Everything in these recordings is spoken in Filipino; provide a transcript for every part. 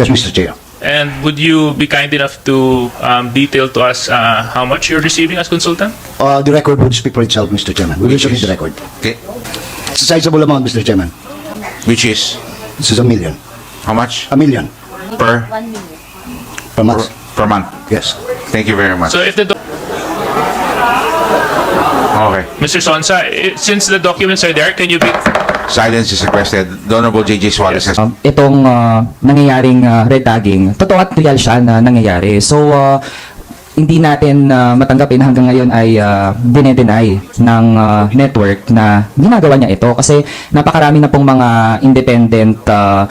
Yes, Mr. Chair. And would you be kind enough to um, detail to us uh, how much you're receiving as consultant? Uh, the record would speak for itself, Mr. Chairman. We will submit the record. Okay. It's a sizable amount, Mr. Chairman. Which is This is a million. how much A million per per per, month. per month? Yes. Thank you very much. So if the doc- Okay. Mr. Sonsa, i- since the documents are there, can you be Silence is requested. The Honorable J.J. Suarez has Um, itong uh, nangyayaring uh, red tagging, totoo at real siya na nangyayari. So, uh, hindi natin uh, matanggapin hanggang ngayon ay uh, dinedenay ng uh, network na ginagawa niya ito kasi napakarami na pong mga independent uh,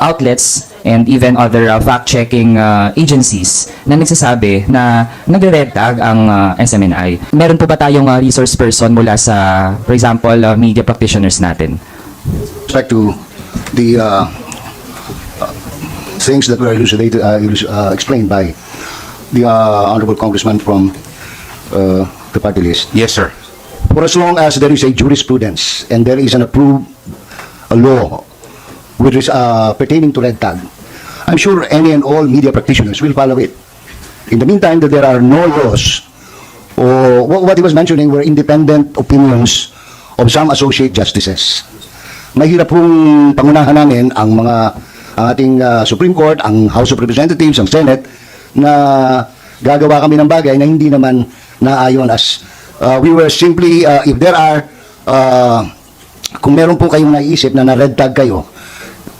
outlets and even other uh, fact-checking uh, agencies na nagsasabi na nagre-red tag ang uh, SMNI. Meron po ba tayong uh, resource person mula sa, for example, uh, media practitioners natin? respect to the uh, uh, things that were elucidated, uh, uh, explained by the uh, honorable congressman from uh, the party list. Yes, sir. For as long as there is a jurisprudence and there is an approved uh, law is uh, pertaining to red tag, I'm sure any and all media practitioners will follow it. In the meantime, that there are no laws or what he was mentioning were independent opinions of some associate justices. Mahirap pong pangunahan namin ang mga ang ating uh, Supreme Court, ang House of Representatives, ang Senate na gagawa kami ng bagay na hindi naman naayon as uh, we were simply uh, if there are uh, kung meron po kayong naiisip na na-red tag kayo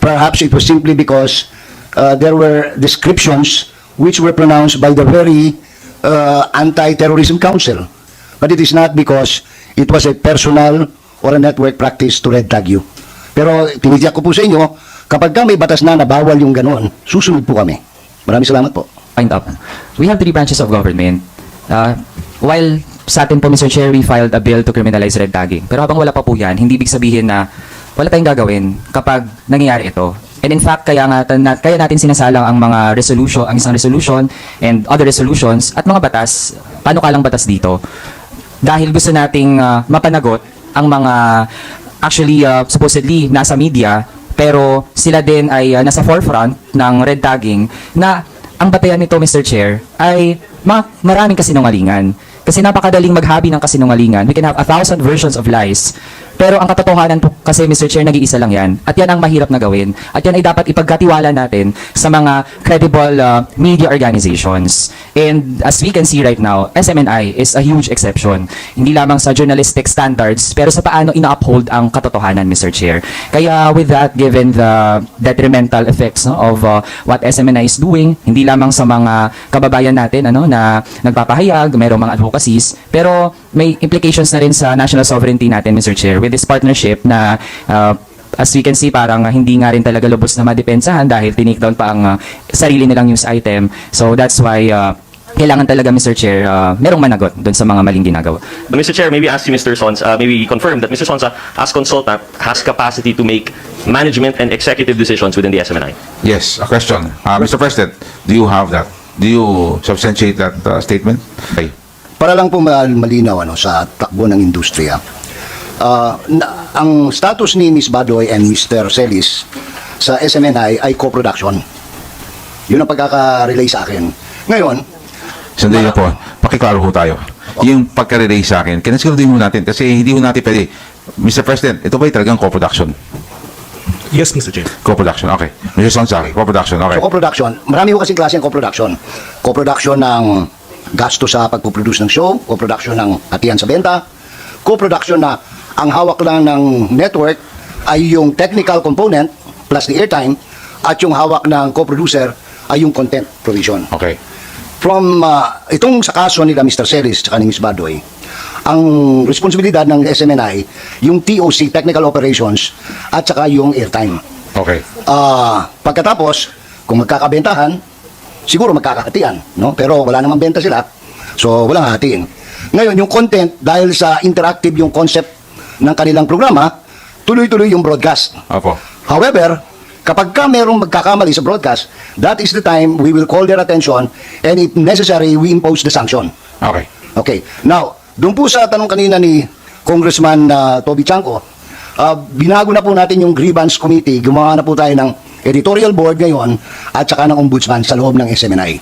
perhaps it was simply because uh, there were descriptions which were pronounced by the very uh, Anti-Terrorism Council. But it is not because it was a personal or a network practice to red tag you. Pero tinitiyak ko po sa inyo, kapag ka may batas na na bawal yung ganon, susunod po kami. Maraming salamat po. find up. We have three branches of government. Uh, while sa atin po, Mr. Chair, we filed a bill to criminalize red tagging. Pero habang wala pa po yan, hindi ibig sabihin na wala tayong gagawin kapag nangyayari ito. And in fact, kaya, nga, kaya natin sinasalang ang mga resolution, ang isang resolution and other resolutions at mga batas, paano kalang batas dito? Dahil gusto nating uh, mapanagot ang mga actually uh, supposedly nasa media pero sila din ay uh, nasa forefront ng red tagging na ang batayan nito Mr. Chair ay ma- maraming kasinungalingan. Kasi napakadaling maghabi ng kasinungalingan. We can have a thousand versions of lies. Pero ang katotohanan po kasi Mr. Chair, nag-iisa lang yan. At yan ang mahirap na gawin. At yan ay dapat ipagkatiwala natin sa mga credible uh, media organizations. And as we can see right now, SMNI is a huge exception. Hindi lamang sa journalistic standards, pero sa paano ina-uphold ang katotohanan, Mr. Chair. Kaya with that, given the detrimental effects no, of uh, what SMNI is doing, hindi lamang sa mga kababayan natin ano, na nagpapahayag, mayroong mga advocacies, pero may implications na rin sa national sovereignty natin, Mr. Chair, with this partnership na uh, as we can see, parang uh, hindi nga rin talaga lubos na madepensahan dahil tinake pa ang uh, sarili nilang news item. So that's why uh, kailangan talaga, Mr. Chair, uh, merong managot doon sa mga maling ginagawa. But Mr. Chair, maybe ask you, Mr. Sons, uh, maybe confirm that Mr. Sonsa, as consultant, has capacity to make management and executive decisions within the SMNI. Yes, a question. Uh, Mr. President, do you have that? Do you substantiate that uh, statement? Okay. Para lang po mal- malinaw ano, sa takbo ng industriya. Ah, na- ang status ni Ms. Badoy and Mr. Celis sa SMNI ay co-production. Yun ang pagkaka-relay sa akin. Ngayon, Sandali na po. Pakiklaro ho tayo. Yung pagka-relay sa akin, kinasiguraduhin ho natin kasi hindi ho natin pwede. Mr. President, ito ba ay talagang co-production? Yes, Mr. Chair. Co-production, okay. Mr. Sonsa, co-production, okay. So, co-production, marami ko kasing klase ng co-production. Co-production ng gasto sa pagpuproduce ng show, co-production ng hatian sa benta, co-production na ang hawak lang ng network ay yung technical component plus the airtime at yung hawak ng co-producer ay yung content provision. Okay. From uh, itong sa kaso nila Mr. Celis at ni Ms. Badoy, ang responsibilidad ng SMNI, yung TOC, Technical Operations, at saka yung airtime. Okay. Ah, pagkatapos, kung magkakabentahan, siguro magkakahatian, no? Pero wala namang benta sila. So, walang hatiin. Ngayon, yung content, dahil sa interactive yung concept ng kanilang programa, tuloy-tuloy yung broadcast. Opo. However, kapag ka merong magkakamali sa broadcast, that is the time we will call their attention and if necessary, we impose the sanction. Okay. Okay. Now, doon po sa tanong kanina ni Congressman uh, Toby Chanko, uh, binago na po natin yung grievance committee. Gumawa na po tayo ng editorial board ngayon at saka ng ombudsman sa loob ng SMNI.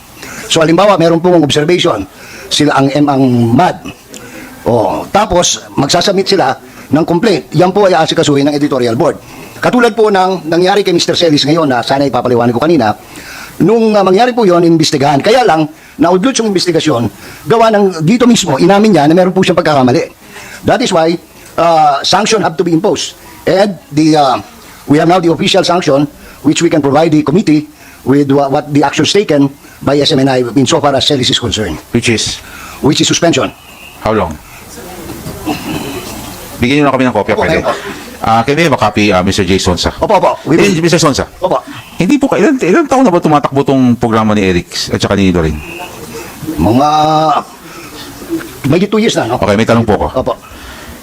So halimbawa, meron pong observation, sila ang ang MAD. O, tapos, magsasubmit sila ng complaint. Yan po ay aasikasuhin ng editorial board. Katulad po ng nangyari kay Mr. Celis ngayon na sana ipapaliwanag ko kanina, nung uh, mangyari po yon imbestigahan. Kaya lang, naudlot yung investigasyon, gawa ng dito mismo, inamin niya na meron po siyang pagkakamali. That is why uh, sanction have to be imposed. And the uh, we have now the official sanction which we can provide the committee with what, what the actions taken by SMNI insofar as Celis is concerned, Which is, which is suspension. how long? Bigyan nyo na kami ng kopya, Opo, pwede. opo. Ah, can we have a copy, ah, Mr. J. Sonsa? Opo, opo. We Eh. Mr. Sonsa, Opo. hindi po, ka- ilan, ilan taon na ba tumatakbo tong programa ni Eric at saka ni Lorraine? Mga may two years na, no? Okay, may tanong po ako. Opo.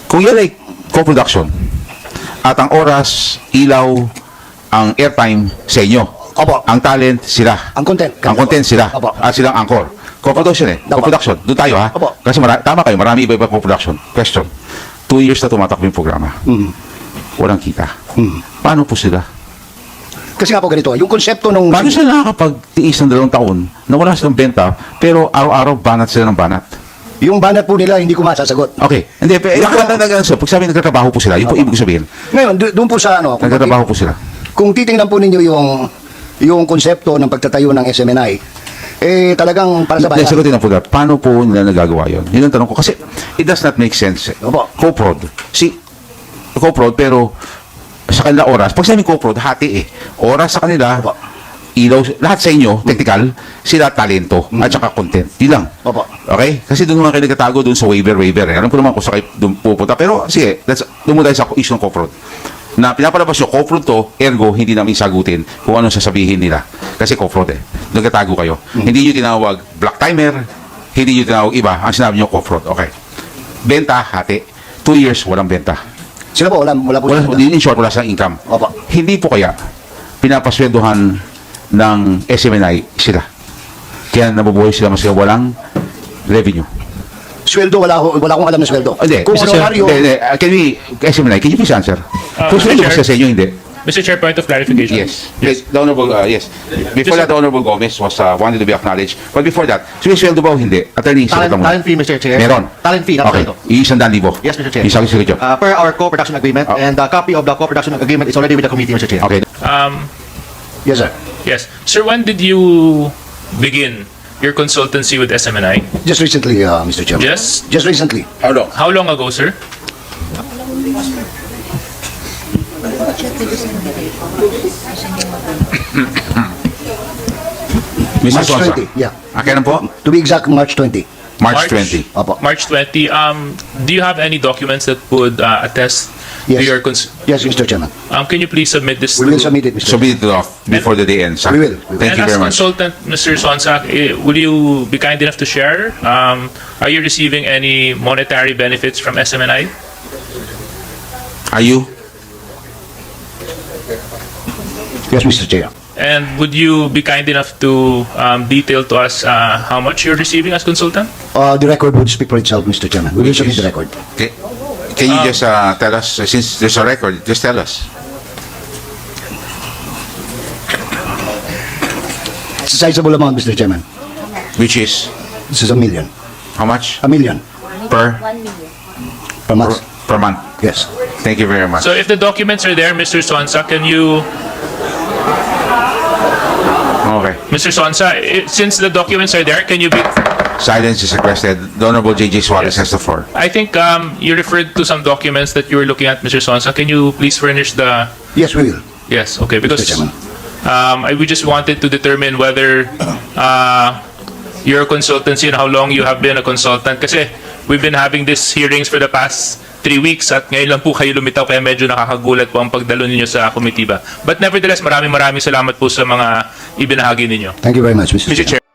Kung yan ay co-production, at ang oras, ilaw, ang airtime sa inyo, Opo. ang talent, sila. Ang content. Ang content sila. Opo. At silang anchor. Co-production eh. Opo. Co-production. Doon tayo ha. Opo. Kasi mara- tama kayo, marami iba-iba co-production. Question. Two years na tumatakbo yung programa. Mm. Walang kita. Mm. Paano po sila? Kasi nga po ganito, yung konsepto nung... Paano sila nakakapagtiis ng dalawang taon na wala silang benta, pero araw-araw banat sila ng banat? Yung banat po nila, hindi ko masasagot. Okay. Hindi, pero Yung- nag pag sabi nagtatrabaho po sila, yun po ibig sabihin. Ngayon, do- doon po sa ano... kung- Nagtatrabaho po sila. Kung titingnan po ninyo yung yung konsepto ng pagtatayo ng SMNI, eh talagang para sa Hindi, bayan. sagutin lang po na, paano po nila nagagawa yun? Yun ang tanong ko. Kasi, it does not make sense. Eh. Opo. Co-prod. Si, co-prod, pero sa kanila oras, pag sabi co-prod, hati eh. Oras sa kanila, Opo. Ilaw, lahat sa inyo, technical, sila talento, at saka content. Yun lang. Opo. Okay? Kasi doon naman kayo nagtatago doon sa waiver, waiver. Eh. Alam ko naman kung sa kayo doon pupunta. Pero, sige, let's, doon tayo sa issue ng co-prod. Na pinapalabas yung co-prod to, ergo, hindi namin sagutin kung ano sasabihin nila. Kasi co-prod eh. Nagtatago kayo. Hindi nyo tinawag black timer, hindi nyo tinawag iba. Ang sinabi nyo, co-prod. Okay. Benta, hati. Two years, walang benta. Sila po, wala, wala po Wala, sila. in short, wala silang income. Opo. Hindi po kaya pinapaswendohan ng SMNI sila. Kaya nabubuhay sila mas walang revenue. Sweldo, wala, ko- wala akong alam na sweldo. Hindi, Kung Mr. Chair, honorario, hindi, hindi. Uh, can we, SMNI, can you please answer? Uh, Kung Mr. sweldo Chair. kasi sa inyo, hindi. Mr. Chair, point of clarification. Yes. yes. The Honorable, uh, yes. Before that, the Honorable Gomez was uh, wanted to be acknowledged. But before that, sumisweldo ba o hindi? Attorney, sagot Talent, mo. talent fee, Mr. Chair. Meron. Talent fee, not Okay. sweldo. Iisang daan libo. Yes, Mr. Chair. Isang sige Uh, per our co-production agreement, Oh. and the copy of the co-production agreement is already with the committee, Mr. Chair. Okay. Um, yes sir. Yes. Sir, when did you begin your consultancy with SMNI? Just recently, uh, Mr. Chairman. Just? Just recently. How long? How long ago, sir? Mr. March Sonsa. 20, yeah. Ah, kailan po? To be exact, March 20. March 20. Opo. March 20. Um, do you have any documents that would uh, attest Yes. to your cons- Yes, Mr. Chairman. um, Can you please submit this? We will to- submit it, Mr. So be it off before the day ends. We will. We will. Thank and you as very much. consultant, Mr. Sonsak, eh, will you be kind enough to share? Um, are you receiving any monetary benefits from SMNI? Are you? Yes, Mr. Chair. And would you be kind enough to um, detail to us uh, how much you're receiving as consultant? Uh, the record would speak for itself, Mr. Chairman. We will Which submit the record. Okay. Can you just uh, tell us, uh, since there's a record, just tell us. It's a sizable amount, Mr. Chairman. Which is, This is a million. how much? A million Per, per per, month. per month. Yes. Thank you very much. So if the documents are there, Mr. Sonsa, can you, Okay. Mr. Sonsa, eh, since the documents are there, can you be, Silence is requested. The Honorable J.J. Suarez has the floor. I think um, you referred to some documents that you were looking at, Mr. Sonsa. Can you please furnish the, Yes, we will. yes, okay, because Chairman. um, I, we just wanted to determine whether uh, your consultancy and how long you have been a consultant. Kasi we've been having these hearings for the past three weeks at ngayon lang po kayo lumitaw kaya medyo nakakagulat po ang pagdalo ninyo sa komitiba. But nevertheless, maraming maraming salamat po sa mga ibinahagi ninyo. Thank you very much, Mr. Mr. Chair.